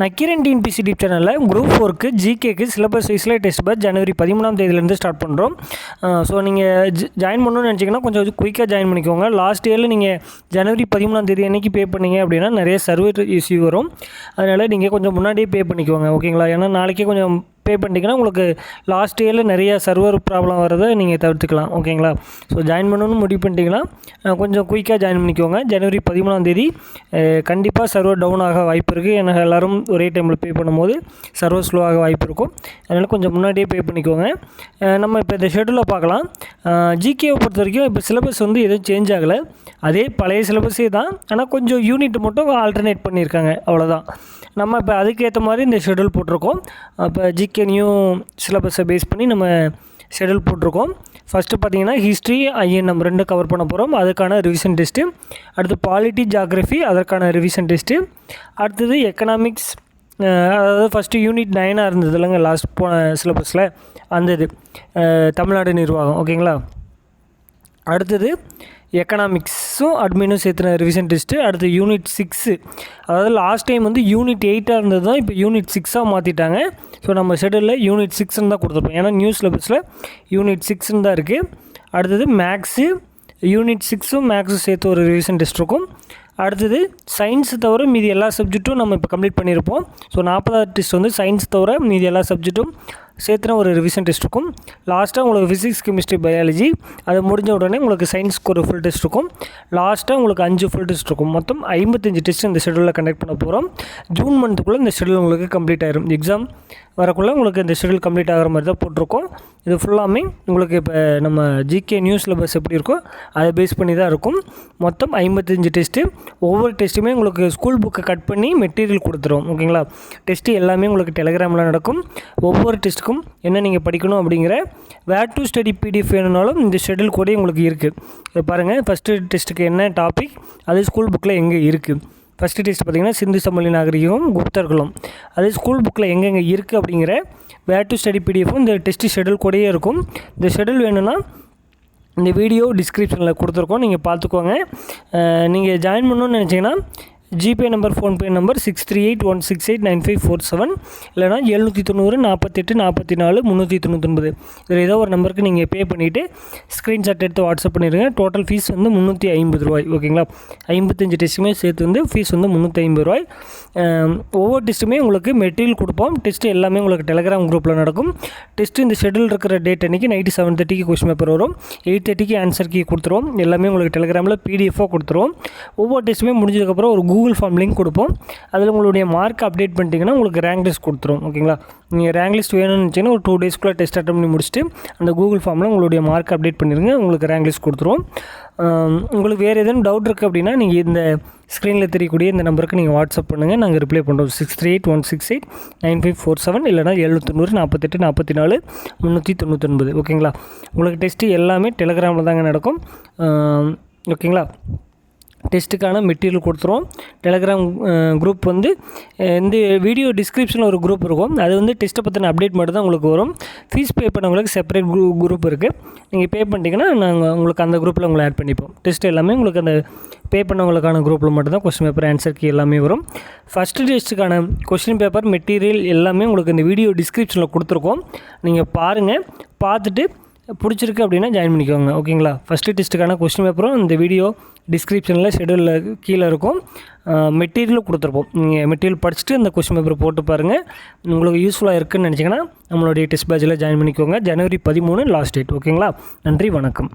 Nakkheeran TNPSC tip சேனலில் group ஃபோருக்கு ஜிகேக்கு சிலபஸ் வைஸில் டெஸ்ட் பேட்ச் ஜனவரி பதிமூணாம் தேதியிலேருந்து ஸ்டார்ட் பண்ணுறோம் ஸோ நீங்கள் ஜாயின் பண்ணணும்னு நினச்சிங்கன்னா கொஞ்சம் குயிக்காக ஜாயின் பண்ணிக்கோங்க. லாஸ்ட் இயரில் நீங்கள் ஜனவரி பதிமூணாம் தேதி அன்றைக்கி பே பண்ணீங்க அப்படின்னா நிறைய சர்வர் இஷ்யூ வரும். அதனால் நீங்கள் கொஞ்சம் முன்னாடியே பே பண்ணிக்கோங்க ஓகேங்களா ஏன்னா நாளைக்கே கொஞ்சம் பே பண்ணிட்டீங்கன்னா உங்களுக்கு லாஸ்ட் இயரில் நிறைய சர்வர் ப்ராப்ளம் வரதை நீங்கள் தவிர்த்துக்கலாம் ஓகேங்களா ஸோ ஜாயின் பண்ணணும்னு முடிவு பண்ணிட்டீங்கன்னா கொஞ்சம் குயிக்காக ஜாயின் பண்ணிக்கோங்க. ஜனவரி பதிமூணாம் தேதி கண்டிப்பாக சர்வர் டவுன் ஆக வாய்ப்பு இருக்குது ஏன்னா எல்லோரும் ஒரே டைமில் பே பண்ணும்போது சர்வர் ஸ்லோவாக வாய்ப்பு இருக்கும். அதனால் கொஞ்சம் முன்னாடியே பே பண்ணிக்கோங்க. நம்ம இப்போ இந்த ஷெடியூலில் பார்க்கலாம். ஜிகேவை பொறுத்த வரைக்கும் இப்போ சிலபஸ் வந்து எதுவும் சேஞ்ச் ஆகலை. அதே பழைய சிலபஸே தான். ஆனால் கொஞ்சம் யூனிட் மட்டும் ஆல்டர்னேட் பண்ணியிருக்காங்க. அவ்வளோதான் நம்ம இப்போ அதுக்கேற்ற மாதிரி இந்த ஷெடியூல் போட்டிருக்கோம். அப்போ ஜிகே நியூ சிலபஸை பேஸ் பண்ணி நம்ம ஷெடியூல் போட்டிருக்கோம். ஃபஸ்ட்டு பார்த்தீங்கன்னா ஹிஸ்ட்ரி ஐஎன்எம் ரெண்டு கவர் பண்ண போகிறோம் அதுக்கான ரிவிஷன் டெஸ்ட்டு அடுத்து பாலிட்டி ஜாகிரஃபி அதற்கான ரிவிஷன் டெஸ்ட்டு அடுத்தது எக்கனாமிக்ஸ் அதாவது ஃபஸ்ட்டு யூனிட் நைனாக இருந்தது இல்லைங்க லாஸ்ட் போன சிலபஸில் அந்த இது தமிழ்நாடு நிர்வாகம் ஓகேங்களா அடுத்தது எக்கனாமிக்ஸ் சிக்ஸும் அட்மினும் சேர்த்துன ரிவிஷன் டெஸ்ட்டு அடுத்து யூனிட் சிக்ஸு அதாவது லாஸ்ட் டைம் வந்து யூனிட் எயிட்டாக இருந்தது தான் இப்போ யூனிட் சிக்ஸாக மாற்றிட்டாங்க ஸோ நம்ம ஷெடியூலில் யூனிட் சிக்ஸ்ன்னு தான் கொடுத்துருப்போம். ஏன்னா நியூ சிலபஸில் யூனிட் சிக்ஸ்ன்னு தான் இருக்குது அடுத்தது மேக்ஸு யூனிட் சிக்ஸும் மேக்ஸும் சேர்த்து ஒரு ரிவிஷன் டெஸ்ட் இருக்கும். அடுத்தது சயின்ஸ் தவிர மீதி எல்லா சப்ஜெக்ட்டும் நம்ம இப்போ கம்ப்ளீட் பண்ணியிருப்போம் ஸோ நாற்பதாவது டெஸ்ட் வந்து சயின்ஸ் தவிர மீதி எல்லா சப்ஜெக்ட்டும் சேர்த்துனா ஒரு ரிவிஷன் டெஸ்ட் இருக்கும் லாஸ்ட்டாக உங்களுக்கு ஃபிசிக்ஸ் கெமிஸ்ட்ரி பயாலஜி அது முடிஞ்ச உடனே உங்களுக்கு சயின்ஸ்க்கு ஒரு ஃபுல் டெஸ்ட் இருக்கும் லாஸ்ட்டாக உங்களுக்கு அஞ்சு ஃபுல் டெஸ்ட் இருக்கும் மொத்தம் ஐம்பத்தஞ்சு டெஸ்ட் இந்த ஷெடியூலில் கண்டக்ட் பண்ண போகிறோம் ஜூன் மந்த்துக்குள்ளே இந்த ஷெடியூல் உங்களுக்கு கம்ப்ளீட் ஆயிரும். எக்ஸாம் வரக்குள்ளே உங்களுக்கு இந்த ஷெடியூல் கம்ப்ளீட் ஆகிற மாதிரி தான் போட்டிருக்கோம். இது ஃபுல்லாமே உங்களுக்கு இப்போ நம்ம ஜிகே நியூஸ் சிலபஸ் எப்படி இருக்கோ அதை பேஸ் பண்ணி தான் இருக்கும். மொத்தம் ஐம்பத்தஞ்சு டெஸ்ட்டு ஒவ்வொரு டெஸ்ட்டுமே உங்களுக்கு ஸ்கூல் புக்கை கட் பண்ணி மெட்டீரியல் கொடுத்துரும். ஓகேங்களா டெஸ்ட்டு எல்லாமே உங்களுக்கு டெலகிராமில் நடக்கும். ஒவ்வொரு டெஸ்ட் டெஸ்ட்டுக்கும் என்ன நீங்கள் படிக்கணும் அப்படிங்கிற வேர் டு ஸ்டடி பிடிஎஃப் வேணும்னாலும் இந்த ஷெடியூல் கூட உங்களுக்கு இருக்குது பாருங்கள் ஃபஸ்ட்டு டெஸ்ட்டுக்கு என்ன டாபிக் அது ஸ்கூல் புக்கில் எங்கே இருக்குது ஃபஸ்ட்டு டெஸ்ட் பார்த்திங்கன்னா சிந்து சமொழி நாகரிகம் குப்தர்களும் அது ஸ்கூல் புக்கில் எங்கெங்கே இருக்குது அப்படிங்கிற வேர் டு ஸ்டடி பிடிஎஃப்பும் இந்த டெஸ்ட்டு ஷெடியூல் கூடயே இருக்கும். இந்த ஷெடியூல் வேணும்னா இந்த வீடியோ டிஸ்கிரிப்ஷனில் கொடுத்துருக்கோம். நீங்கள் பார்த்துக்கோங்க. நீங்கள் ஜாயின் பண்ணணுன்னு நினச்சிங்கன்னா GPay number PhonePe number six three eight one six eight nine five four seven இல்லைனா எழுநூற்றி தொண்ணூறு நாற்பத்தெட்டு நாற்பத்தி நாலு முந்நூற்றி தொண்ணூத்தொன்பது. இதில் ஏதோ ஒரு நம்பருக்கு நீங்கள் பே பண்ணிவிட்டு ஸ்க்ரீன்ஷாட் எடுத்து வாட்ஸ்அப் பண்ணிடுங்க டோட்டல் ஃபீஸ் வந்து முந்நூற்றி ஐம்பது ரூபாய். ஓகேங்களா? ஐம்பத்தஞ்சு டெஸ்ட்டுமே சேர்த்து வந்து ஃபீஸ் வந்து முந்நூற்றி ஐம்பது ரூபாய். ஒவ்வொரு டெஸ்ட்டுமே உங்களுக்கு மெட்டீரியல் கொடுப்போம். டெஸ்ட்டு எல்லாமே உங்களுக்கு டெலகிராம் குரூப்பில் நடக்கும். டெஸ்ட்டு இந்த ஷெடியூல் இருக்கிற டேட் அன்றைக்கி நைட்டு செவன் தேர்ட்டிக்கு கொஸ்டின் பேப்பர் வரும். எயிட் தேர்ட்டிக்கு ஆன்சர் கீ கொடுத்துருவோம். எல்லாமே உங்களுக்கு டெலகிராமில் பிடிஎஃபாக கொடுத்துருவோம். ஒவ்வொரு டெஸ்ட்டுமே முடிஞ்சதுக்கப்புறம் ஒரு கூகுள் ஃபார்ம் லிங்க் கொடுப்போம். அதில் உங்களுடைய மார்க் அப்டேட் பண்ணிட்டீங்கன்னா உங்களுக்கு ரேங்க் லிஸ்ட் கொடுத்துரும். ஓகேங்களா? நீங்கள் ரேங்க் லிஸ்ட் வேணும்னு நினச்சிங்கன்னா ஒரு டூ டேஸ்க்குள்ளே டெஸ்ட் அட்டம் பண்ணி முடிச்சுட்டு அந்த கூகுள் ஃபார்மில் உங்களுடைய மார்க் அப்டேட் பண்ணிடுங்க. உங்களுக்கு ரேங்க் லிஸ்ட் கொடுத்துருவோம். உங்களுக்கு வேறு எதுவும் டவுட் இருக்குது அப்படின்னா நீங்கள் இந்த ஸ்க்ரீனில் தெரியக்கூடிய இந்த நம்பருக்கு நீங்கள் வாட்ஸ்அப் பண்ணுங்கள் நாங்கள் ரிப்ளை பண்ணுறோம் six three eight one six eight nine five four seven இல்லைனா எழுநூத்தொண்ணூறு நாற்பத்தெட்டு நாற்பத்தி நாலு முந்நூற்றி தொண்ணூத்தொன்பது. ஓகேங்களா? உங்களுக்கு டெஸ்ட்டு எல்லாமே டெலிகிராமில் தாங்க நடக்கும். ஓகேங்களா? டெஸ்ட்டுக்கான மெட்டீரியல் கொடுத்துருவோம். டெலகிராம் குரூப் வந்து இந்த வீடியோ டிஸ்கிரிப்ஷனில் ஒரு குரூப் இருக்கும். அது வந்து டெஸ்ட்டை பற்றின அப்டேட் மட்டும் தான் உங்களுக்கு வரும். ஃபீஸ் பே பண்ணவங்களுக்கு செப்பரேட் குரூ குரூப் இருக்குது நீங்கள் பே பண்ணிட்டீங்கன்னா நாங்கள் உங்களுக்கு அந்த குரூப்பில் உங்களை ஆட் பண்ணிப்போம். டெஸ்ட் எல்லாமே உங்களுக்கு அந்த பே பண்ணவங்களுக்கான குரூப்பில் மட்டும் தான் கொஸ்டின் பேப்பர் ஆன்சர் கீ எல்லாமே வரும். ஃபஸ்ட்டு டெஸ்ட்டுக்கான கொஸ்டின் பேப்பர் மெட்டீரியல் எல்லாமே உங்களுக்கு இந்த வீடியோ டிஸ்கிரிப்ஷனில் கொடுத்துருக்கோம். நீங்கள் பாருங்கள் பார்த்துட்டு பிடிச்சிருக்கு அப்படின்னா ஜாயின் பண்ணிக்கோங்க ஓகேங்களா ஃபஸ்ட்டு டெஸ்ட்டுக்கான கொஸ்டின் பேப்பரும் இந்த வீடியோ டிஸ்கிரிப்ஷனில் ஷெடியூலில் கீழே இருக்கும். மெட்டீரியல் கொடுத்துருப்போம். நீங்கள் மெட்டீரியல் படிச்சுட்டு அந்த கொஸ்டின் பேப்பர் போட்டு பாருங்கள் உங்களுக்கு யூஸ்ஃபுல்லாக இருக்குதுன்னு நினச்சிங்கன்னா நம்மளுடைய டெஸ்ட் பேட்சில் ஜாயின் பண்ணிக்கோங்க. ஜனவரி பதிமூணு லாஸ்ட் டேட் ஓகேங்களா நன்றி வணக்கம்.